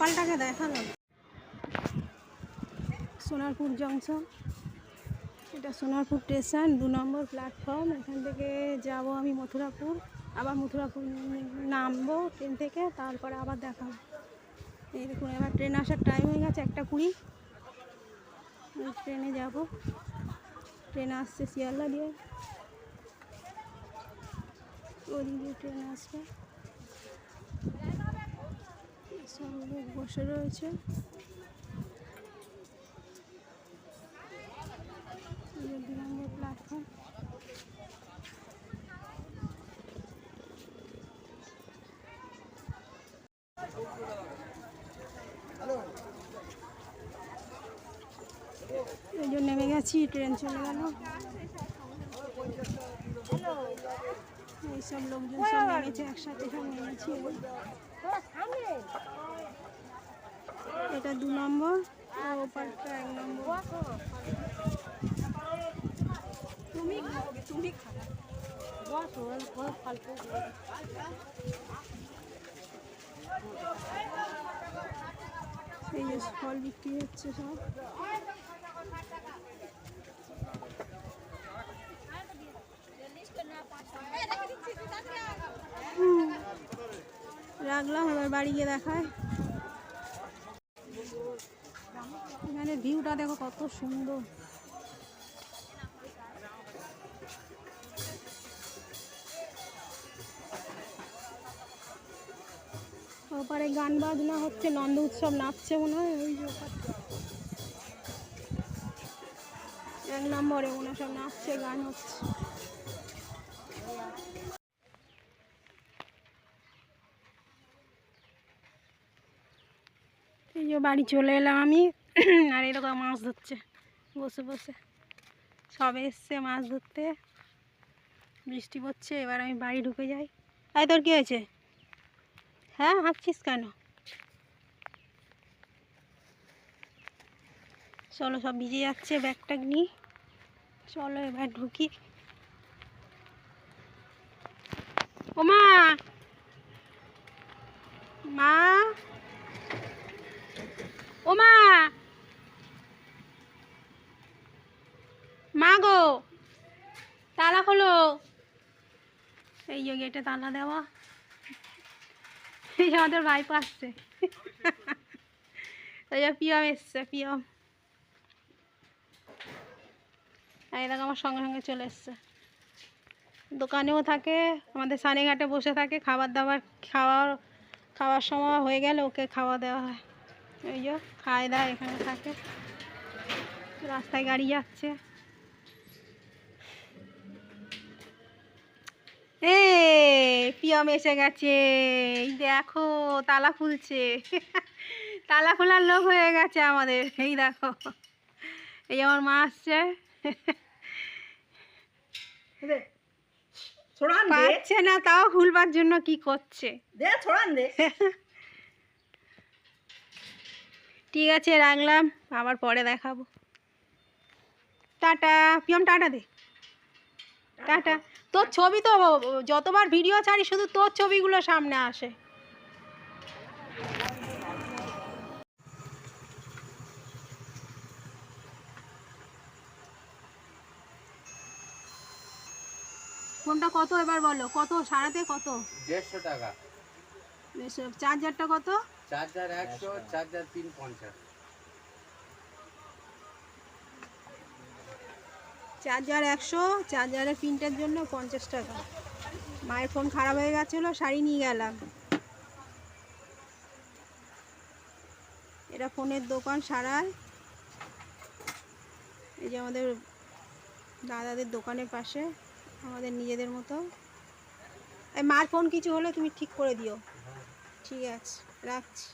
গোপালটাকে দেখাল সোনারপুর জংশন। এটা সোনারপুর স্টেশন, দু নম্বর প্ল্যাটফর্ম। এখান থেকে যাব আমি মথুরাপুর। আবার মথুরাপুর নামবো ট্রেন থেকে, তারপরে আবার দেখাবো। এই দেখুন, এবার ট্রেন আসার টাইম হয়ে গেছে একটা কুড়ি। ট্রেনে যাব। ট্রেন আসছে শিয়ালদা দিয়ে। ওদিক ট্রেন আসবে সব লোক বসে রয়েছে। প্ল্যাটফর্ম নেমে গেছি ট্রেন চলে গেল। এইসব লোকজন সব নেমেছে, একসাথে সব নেমেছি। এটা দু নম্বর এক নম্বর। তুমি খাবে ফল বিক্রি হচ্ছে সব। রাখলাম, এবার বাড়ি গিয়ে দেখায়। এখানে ভিউটা দেখো কত সুন্দর। ওপারে গান বাজনা হচ্ছে, নন্দ উৎসব নাচছে মনে হয়, ওই। এক নম্বরে মনে সব নাচছে, গান হচ্ছে। এই যে বাড়ি চলে এলাম আমি। আর এরকম মাছ ধরছে। বসে বসে। সবে এসছে মাছ ধরতে। বৃষ্টি পড়ছে, এবার আমি বাড়ি ঢুকে যাই। তাই তোর কী হয়েছে? হ্যাঁ হাঁকছিস কেন? চলো, সব ভিজে যাচ্ছে ব্যাগ ট্যাগ নিয়ে। চলো, এবার ঢুকি। ও মা! মা! ও মা! মা গো, তালা খোলো। এই যে গেটে তালা দেওয়া। এই আমাদের ভাইপো আসছে। এই যে পিয়ম এসছে, পিয়ম। এই দেখো, আমার সঙ্গে সঙ্গে চলে এসছে। দোকানেও থাকে, আমাদের সানিঘাটে বসে থাকে খাবার দাবার খাওয়ার খাওয়ার সময় হয়ে গেলে ওকে খাওয়া দেওয়া হয়। এই যে খায় দায় এখানে থাকে। রাস্তায় গাড়ি যাচ্ছে। এ পিয়ম এসে গেছে। এই দেখো তালা খুলছে। তালা খোলার লোক হয়ে গেছে আমাদের। এই দেখো এই আমার মা আসছে। পাচ্ছে না তাও খুলবার জন্য কি করছে? দে ছোড়ান দে। ঠিক আছে রাখলাম। আবার পরে দেখাবো। টাটা পিয়ম টাটা দে। টাটা। তোর ছবি তো যতবার ভিডিও ছাড়ি শুধু তোর ছবিগুলো সামনে আসে। ফোনটা কত এবার বলো? কত? সারাতে কত? দেড়শো টাকা। চার্জারটা কত? চার্জার একশো চার্জার তিন পঞ্চাশ চার্জার একশো, চার্জারের পিনটার জন্য পঞ্চাশ টাকা। মায়ের ফোন খারাপ হয়ে গেছিল, শাড়ি নিয়ে গেলাম। এটা ফোনের দোকান সারায় এই যে আমাদের দাদাদের দোকানের পাশে, আমাদের নিজেদের মতো। এই মার ফোন কিছু হলে তুমি ঠিক করে দিও। ঠিক আছে, রাখছি।